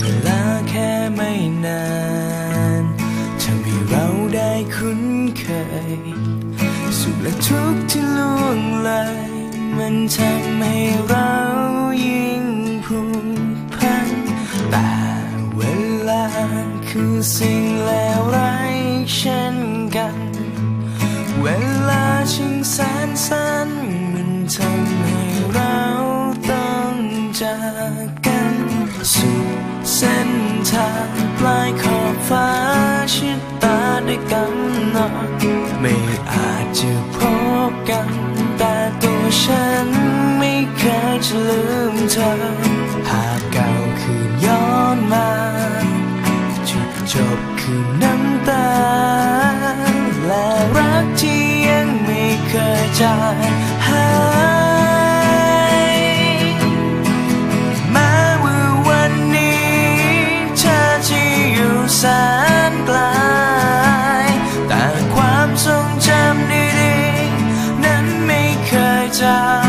เวลาแค่ไม่นานทำให้เราได้คุ้นเคย สุขและทุกข์ที่ล่วงเลยมันทำให้เรายิ่งผูกพันแต่เวลาคือสิ่งเลวร้ายเช่นกัน เวลาชิงแสนสั้นมันทำให้เราต้องจากกันสู่ เส้นทางปลายขอบฟ้าชิดตาด้วยกำหนดไม่อาจจะพบกัน แต่ตัวฉันไม่เคยจะลืมเธอ หากเก่าคืนย้อนมาจุดจบคือน้ำตา และรักที่ยังไม่เคยจาง já.